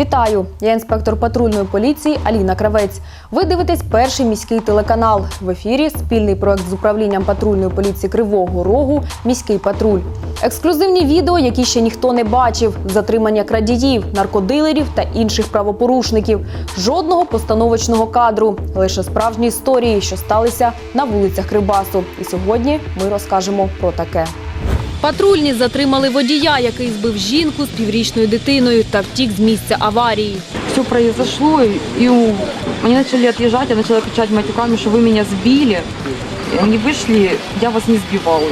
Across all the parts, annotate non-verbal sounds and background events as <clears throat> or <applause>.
Вітаю! Я інспектор патрульної поліції Аліна Кравець. Ви дивитесь перший міський телеканал. В ефірі спільний проект з управлінням патрульної поліції Кривого Рогу Міський патруль. Ексклюзивні відео, які ще ніхто не бачив: затримання крадіїв, наркодилерів та інших правопорушників. Жодного постановочного кадру, лише справжні історії, що сталися на вулицях Кривбасу. І сьогодні ми розкажемо про таке. Патрульні затримали водія, який збив жінку з піврічною дитиною та втік з місця аварії. все произошло, и, и у- они начали отъезжать, я начала кричать матюками, что вы меня сбили. И Они вышли, я вас не сбивала.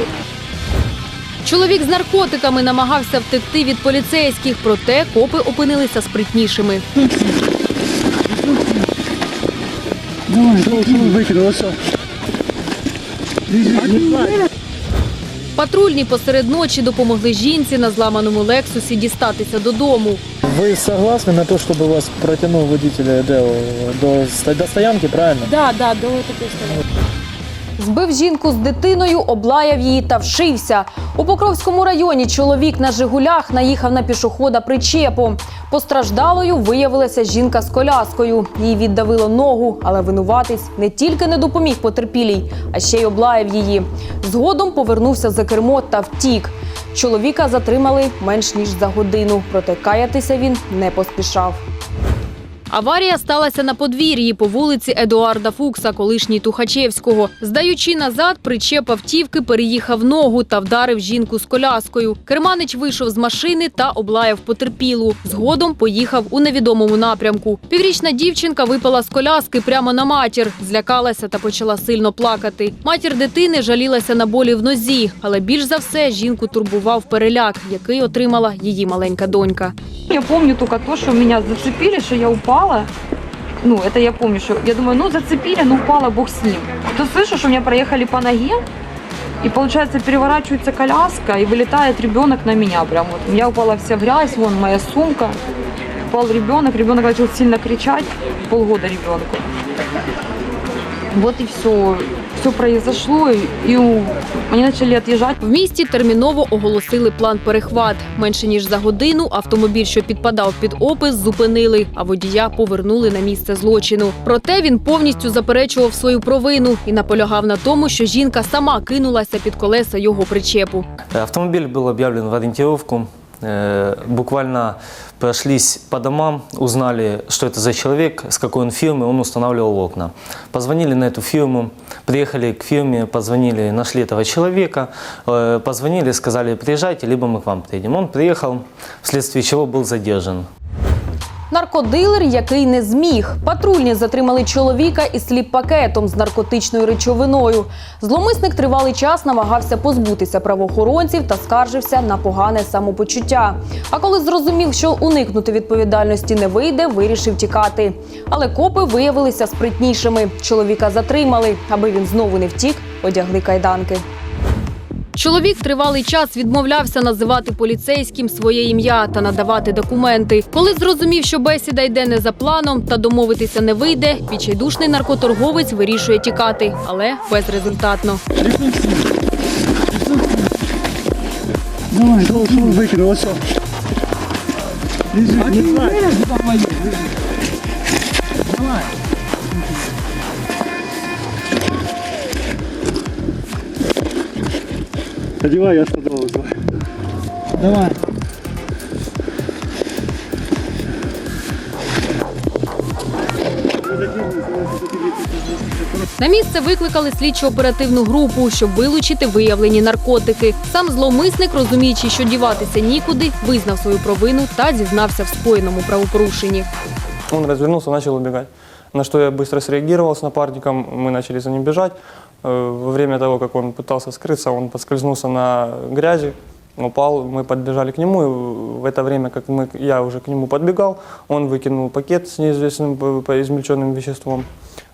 Чоловік з наркотиками намагався втекти від поліцейських, проте копи опинилися спритнішими. Давай, Патрульні посеред ночі допомогли жінці на зламаному лексусі дістатися додому. Вы согласны на то, чтобы вас протянул водитель до, до, ста- до стоянки, правильно? Да, да, до такой Збив жінку з дитиною, облаяв її та вшився. У Покровському районі чоловік на Жигулях наїхав на пішохода причепом. Постраждалою виявилася жінка з коляскою. Їй віддавило ногу, але винуватець не тільки не допоміг потерпілій, а ще й облаяв її. Згодом повернувся за кермо та втік. Чоловіка затримали менш ніж за годину, проте каятися він не поспішав. Аварія сталася на подвір'ї по вулиці Едуарда Фукса, колишній Тухачевського. Здаючи назад, причеп автівки переїхав ногу та вдарив жінку з коляскою. Керманич вийшов з машини та облаяв потерпілу. Згодом поїхав у невідомому напрямку. Піврічна дівчинка випала з коляски прямо на матір, злякалася та почала сильно плакати. Матір дитини жалілася на болі в нозі, але більш за все жінку турбував переляк, який отримала її маленька донька. Я помню только то, что меня зацепили, что я упала. Ну, это я помню, что я думаю, ну зацепили, ну упала, бог с ним. То слышу, что меня проехали по ноге, и получается переворачивается коляска, и вылетает ребенок на меня прям вот. Я упала вся грязь, вон моя сумка. Упал ребенок, ребенок начал сильно кричать, полгода ребенку. Вот и все. Все произошло, и, и у- они начали отъезжать. В місті терміново оголосили план перехват. Менше ніж за годину автомобіль, що підпадав під опис, зупинили, а водія повернули на місце злочину. Проте він повністю заперечував свою провину і наполягав на тому, що жінка сама кинулася під колеса його причепу. Автомобиль был объявлен в ориентировку. Э, Буквально прошлись по домам, узнали, что это за человек, с какой он фирмы, он устанавливал окна. Позвонили на эту фирму, приехали к фирме, позвонили, нашли этого человека, э, позвонили, сказали, приезжайте, либо мы к вам приедем. Он приехал, вследствие чего был задержан. Наркодилер, який не зміг. Патрульні затримали чоловіка із сліп-пакетом з наркотичною речовиною. Зломисник тривалий час намагався позбутися правоохоронців та скаржився на погане самопочуття. А коли зрозумів, що уникнути відповідальності не вийде, вирішив тікати. Але копи виявилися спритнішими. Чоловіка затримали, аби він знову не втік, одягли кайданки. Чоловік тривалий час відмовлявся називати поліцейським своє ім'я та надавати документи. Коли зрозумів, що бесіда йде не за планом та домовитися не вийде, відчайдушний наркоторговець вирішує тікати, але безрезультатно. Давай, Одевай, я стадовал. Давай. На місце викликали слідчо-оперативну групу, щоб вилучити виявлені наркотики. Сам зловмисник, розуміючи, що діватися нікуди, визнав свою провину та зізнався в скоєному правопорушенні. Он развернулся, начал убегать. На что я быстро среагировал с напарником, мы начали за ним бежать. Э, Во время того, как он пытался скрыться, он подскользнулся на грязи, упал, мы подбежали к нему, и в это время, как мы, я уже к нему подбегал, он выкинул пакет с неизвестным по- по измельченным веществом.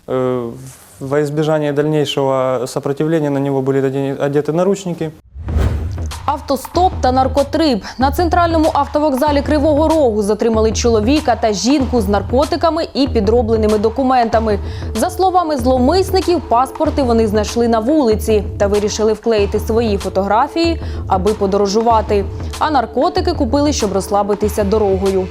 Э, Во избежание дальнейшего сопротивления на него были одени- одеты наручники. Автостоп та наркотрип на центральному автовокзалі Кривого Рогу затримали чоловіка та жінку з наркотиками і підробленими документами. За словами зломисників, паспорти вони знайшли на вулиці та вирішили вклеїти свої фотографії, аби подорожувати. А наркотики купили, щоб розслабитися дорогою.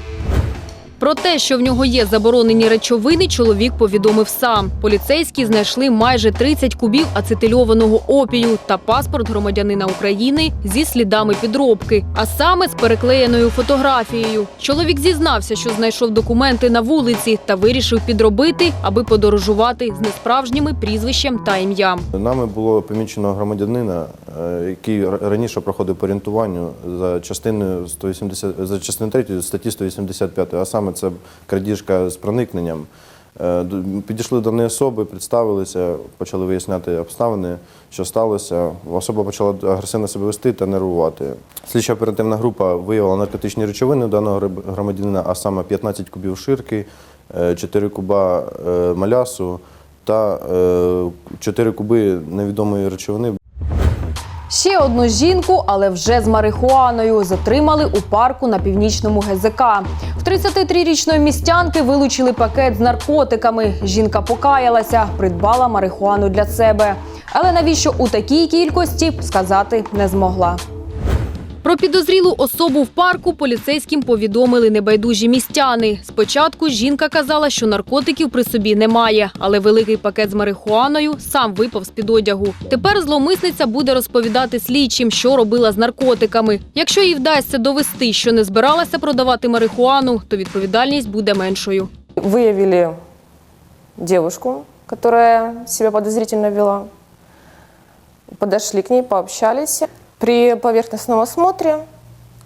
Про те, що в нього є заборонені речовини, чоловік повідомив сам. Поліцейські знайшли майже 30 кубів ацетильованого опію та паспорт громадянина України зі слідами підробки, а саме з переклеєною фотографією. Чоловік зізнався, що знайшов документи на вулиці та вирішив підробити, аби подорожувати з несправжніми прізвищем та ім'ям. Нами було помічено громадянина, е, який раніше проходив по орієнтуванню за частиною 180, за частиною 3 статті 185, а саме це крадіжка з проникненням. Е, Підійшли до неї особи, представилися, почали виясняти обставини, що сталося. Особа почала агресивно себе вести та нервувати. Слідча оперативна група виявила наркотичні речовини даного громадянина, а саме 15 кубів ширки, е, 4 куба е, малясу та 4 куби невідомої речовини. Ще одну жінку, але вже з марихуаною, затримали у парку на північному ГЗК. В 33-річної містянки вилучили пакет з наркотиками. Жінка покаялася, придбала марихуану для себе. Але навіщо у такій кількості сказати не змогла. Про підозрілу особу в парку поліцейським повідомили небайдужі містяни. Спочатку жінка казала, що наркотиків при собі немає, але великий пакет з марихуаною сам випав з під одягу. Тепер зловмисниця буде розповідати слідчим, що робила з наркотиками. Якщо їй вдасться довести, що не збиралася продавати марихуану, то відповідальність буде меншою. Выявили девушку, которая себя подозрительно вела. Подошли к ней, пообщались. При поверхностном осмотре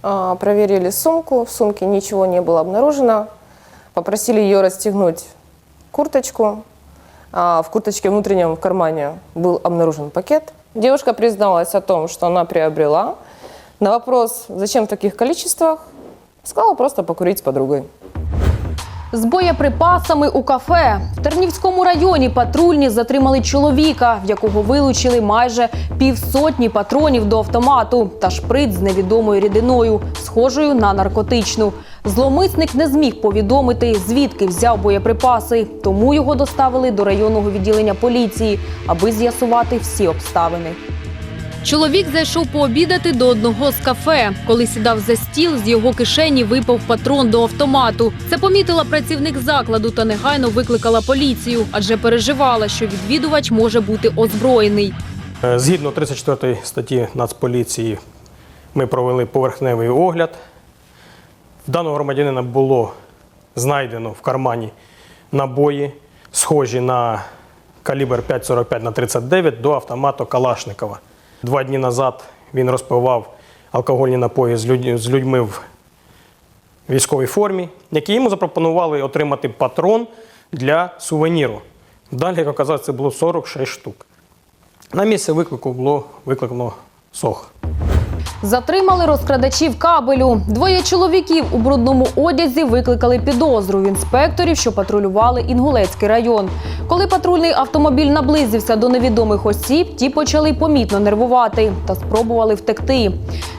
а, проверили сумку. В сумке ничего не было обнаружено. Попросили ее расстегнуть курточку. А В курточке внутреннем в кармане был обнаружен пакет. Девушка призналась о том, что она приобрела. На вопрос, зачем в таких количествах, сказала просто покурить с подругой. З боєприпасами у кафе в Тернівському районі патрульні затримали чоловіка, в якого вилучили майже півсотні патронів до автомату та шприц з невідомою рідиною, схожою на наркотичну. Зломисник не зміг повідомити, звідки взяв боєприпаси, тому його доставили до районного відділення поліції, аби з'ясувати всі обставини. Чоловік зайшов пообідати до одного з кафе. Коли сідав за стіл, з його кишені випав патрон до автомату. Це помітила працівник закладу та негайно викликала поліцію, адже переживала, що відвідувач може бути озброєний. Е, Згідно 34 статті Нацполіції ми провели поверхневий огляд. Даного громадянина було знайдено в кармані набої, схожі на калібр 5,45 на 39 до автомату Калашникова. Два дні назад він розпивав алкогольні напої з, людь- з людьми в військовій формі, які йому запропонували отримати патрон для сувеніру. Далі, як оказалось, це було 46 штук. На місце виклику було викликано СОХ. Затримали розкрадачів кабелю. Двоє чоловіків у брудному одязі викликали підозру в інспекторів, що патрулювали Інгулецький район. Коли патрульний автомобіль наблизився до невідомих осіб, ті почали помітно нервувати та спробували втекти.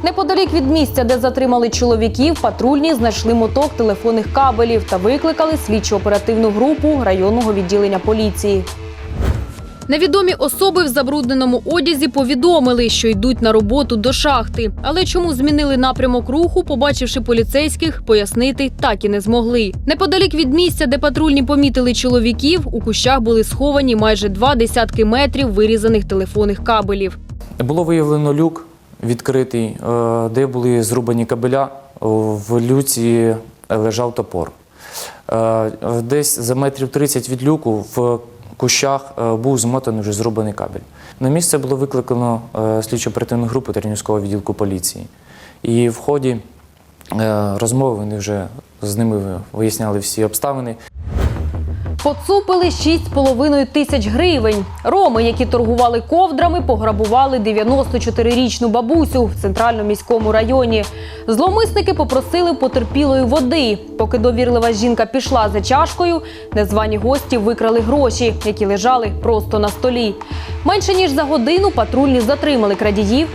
Неподалік від місця, де затримали чоловіків, патрульні знайшли моток телефонних кабелів та викликали слідчо-оперативну групу районного відділення поліції. Невідомі особи в забрудненому одязі повідомили, що йдуть на роботу до шахти. Але чому змінили напрямок руху, побачивши поліцейських, пояснити так і не змогли. Неподалік від місця, де патрульні помітили чоловіків, у кущах були сховані майже два десятки метрів вирізаних телефонних кабелів. Було виявлено люк відкритий, е, де були зрубані кабеля. В люці лежав топор. Е, Десь за метрів 30 від люку в кущах е, був змотаний вже зрубаний кабель. На місце було викликано е, слідчо-оперативну групу Тернівського відділку поліції. І в ході е, розмови вони вже з ними виясняли всі обставини. Поцупили 6,5 тисяч гривень. Роми, які торгували ковдрами, пограбували 94-річну бабусю в центральному міському районі. Зловмисники попросили потерпілої води. Поки довірлива жінка пішла за чашкою, незвані гості викрали гроші, які лежали просто на столі. Менше ніж за годину патрульні затримали крадіїв.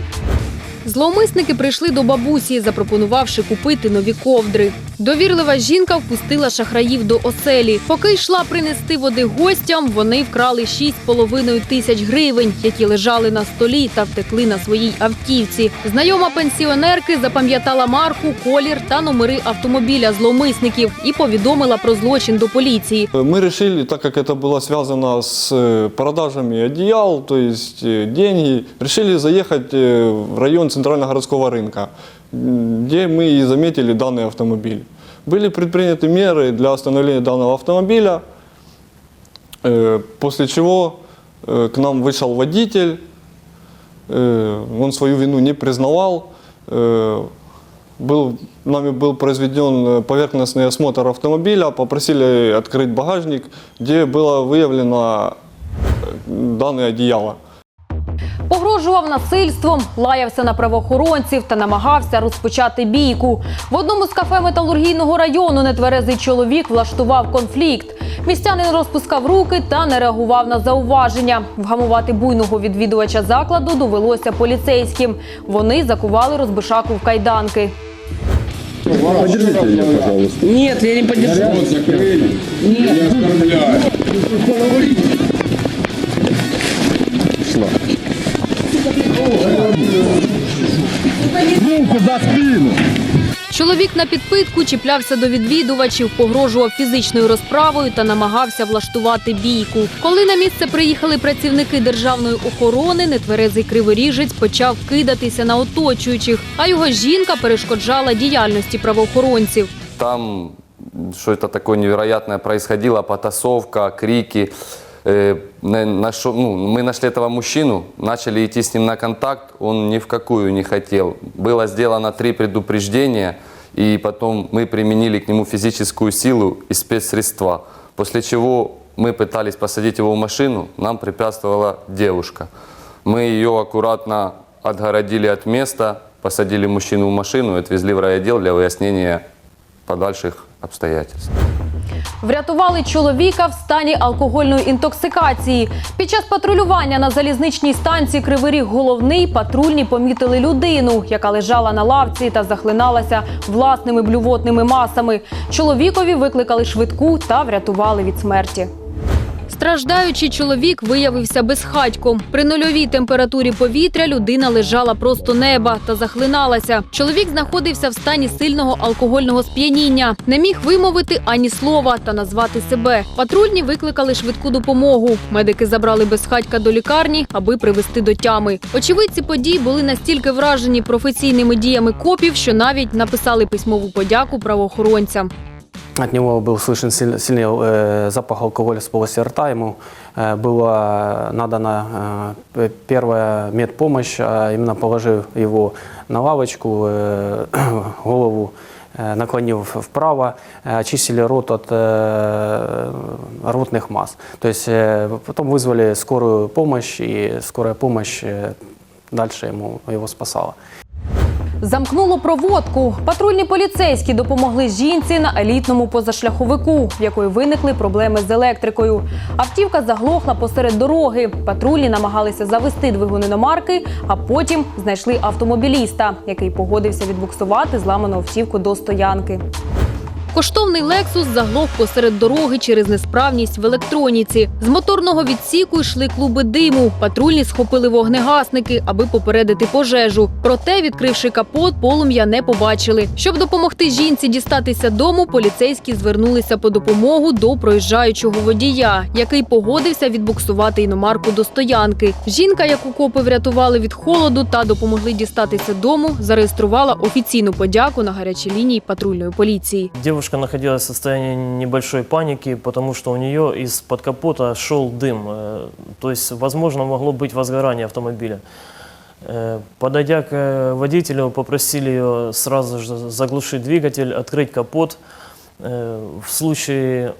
Зловмисники прийшли до бабусі, запропонувавши купити нові ковдри. Довірлива жінка впустила шахраїв до оселі. Поки йшла принести води гостям, вони вкрали 6,5 тисяч гривень, які лежали на столі та втекли на своїй автівці. Знайома пенсіонерки запам'ятала марку, колір та номери автомобіля зловмисників і повідомила про злочин до поліції. Мы решили, так как это было связано с э, продажами одеял, то есть э, деньги, решили заехать э, в район центрального городского рынка, где мы и заметили данный автомобиль. Были предприняты меры для остановления данного автомобиля, э, после чего э, к нам вышел водитель, э, он свою вину не признавал, был, нами был произведен поверхностный осмотр автомобиля, попросили открыть багажник, где было выявлено данное одеяло. Погрожував насильством, лаявся на правоохоронців та намагався розпочати бійку. В одному з кафе металургійного району нетверезий чоловік влаштував конфлікт. Містянин розпускав руки та не реагував на зауваження. Вгамувати буйного відвідувача закладу довелося поліцейським. Вони закували розбишаку в кайданки. Нет, я не подержу. Чоловік на підпитку чіплявся до відвідувачів, погрожував фізичною розправою та намагався влаштувати бійку. Коли на місце приїхали працівники державної охорони, нетверезий криворіжець почав кидатися на оточуючих, а його жінка перешкоджала діяльності правоохоронців. Там что-то такое невероятное происходило, потасовка, крики. Э, на- нашо- ну, мы нашли этого мужчину, начали идти с ним на контакт, он ни в какую не хотел. Было сделано три предупреждения, и потом мы применили к нему физическую силу и спецсредства. После чего мы пытались посадить его в машину, нам препятствовала девушка. Мы ее аккуратно отгородили от места, посадили мужчину в машину и отвезли в райотдел для выяснения подальших обстоятельств. Врятували чоловіка в стані алкогольної інтоксикації. Під час патрулювання на залізничній станції Кривий Ріг головний патрульні помітили людину, яка лежала на лавці та захлиналася власними блювотними масами. Чоловікові викликали швидку та врятували від смерті. Страждаючий чоловік виявився безхатьком. При нульовій температурі повітря людина лежала просто неба та захлиналася. Чоловік знаходився в стані сильного алкогольного сп'яніння, не міг вимовити ані слова та назвати себе. Патрульні викликали швидку допомогу. Медики забрали безхатька до лікарні, аби привести до тями. Очевидці подій були настільки вражені професійними діями копів, що навіть написали письмову подяку правоохоронцям. От него был слышен силь- сильный э, запах алкоголя с полости рта. Ему э, была надана э, п- первая медпомощь, а именно положив его на лавочку, э, <clears throat> голову э, наклонив вправо, э, очистили рот от э, ротных масс. То есть э, потом вызвали скорую помощь, и скорая помощь э, дальше ему его спасала. Замкнуло проводку. Патрульні поліцейські допомогли жінці на елітному позашляховику, в якої виникли проблеми з електрикою. Автівка заглохла посеред дороги. Патрульні намагалися завести двигун іномарки, а потім знайшли автомобіліста, який погодився відбуксувати зламану автівку до стоянки. Коштовний Лексус заглох посеред дороги через несправність в електроніці. З моторного відсіку йшли клуби диму. Патрульні схопили вогнегасники, аби попередити пожежу. Проте, відкривши капот, полум'я не побачили. Щоб допомогти жінці дістатися дому, поліцейські звернулися по допомогу до проїжджаючого водія, який погодився відбуксувати іномарку до стоянки. Жінка, яку копи врятували від холоду та допомогли дістатися дому, зареєструвала офіційну подяку на гарячій лінії патрульної поліції. Девушка находилась в состоянии небольшой паники, потому что у нее из-под капота шел дым. Э, То есть, возможно, могло быть возгорание автомобиля. Э, Подойдя к э, водителю, попросили ее сразу же заглушить двигатель, открыть капот. В случае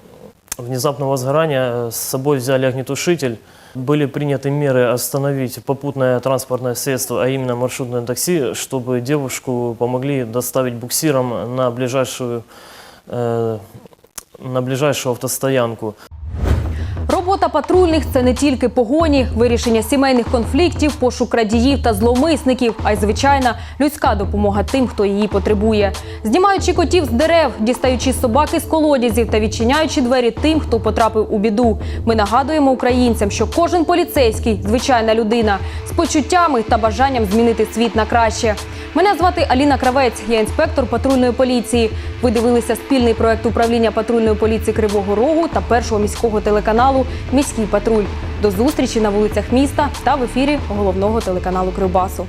внезапного возгорания с собой взяли огнетушитель. Были приняты меры остановить попутное транспортное средство, а именно маршрутное такси, чтобы девушку помогли доставить буксиром на ближайшую, на ближайшую автостоянку. Робота патрульних це не тільки погоні, вирішення сімейних конфліктів, пошук крадіїв та зловмисників, а й звичайна людська допомога тим, хто її потребує. Знімаючи котів з дерев, дістаючи собаки з колодязів та відчиняючи двері тим, хто потрапив у біду. Ми нагадуємо українцям, що кожен поліцейський звичайна людина з почуттями та бажанням змінити світ на краще. Мене звати Аліна Кравець, я інспектор патрульної поліції. Ви дивилися спільний проект управління патрульної поліції Кривого Рогу та першого міського телеканалу Міський патруль. До зустрічі на вулицях міста та в ефірі головного телеканалу Кривбасу.